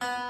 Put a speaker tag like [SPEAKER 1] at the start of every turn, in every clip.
[SPEAKER 1] Uh...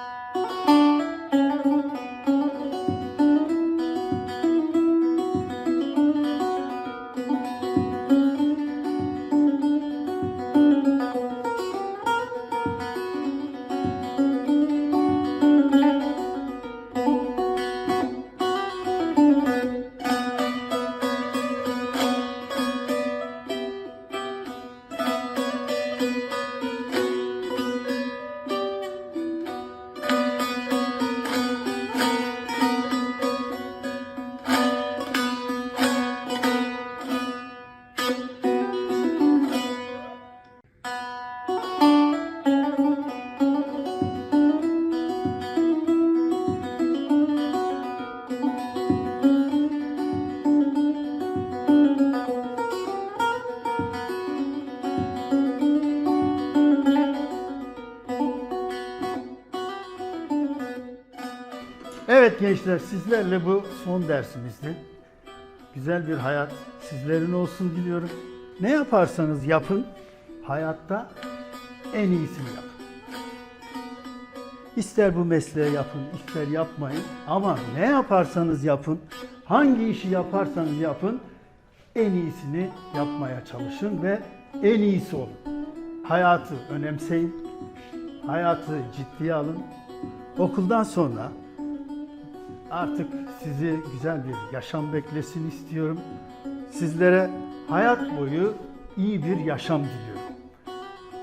[SPEAKER 1] Evet gençler sizlerle bu son dersimizdi. Güzel bir hayat sizlerin olsun diliyorum. Ne yaparsanız yapın hayatta en iyisini yapın. İster bu mesleği yapın, ister yapmayın ama ne yaparsanız yapın, hangi işi yaparsanız yapın en iyisini yapmaya çalışın ve en iyisi olun. Hayatı önemseyin, hayatı ciddiye alın. Okuldan sonra Artık sizi güzel bir yaşam beklesin istiyorum. Sizlere hayat boyu iyi bir yaşam diliyorum.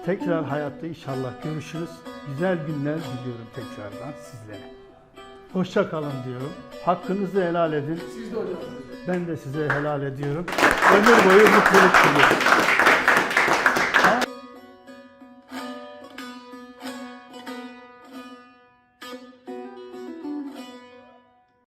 [SPEAKER 1] Tekrar hayatta inşallah görüşürüz. Güzel günler diliyorum tekrardan sizlere. Hoşça kalın diyorum. Hakkınızı helal edin.
[SPEAKER 2] Siz de hocam.
[SPEAKER 1] Ben de size helal ediyorum. Ömür boyu mutluluk diliyorum.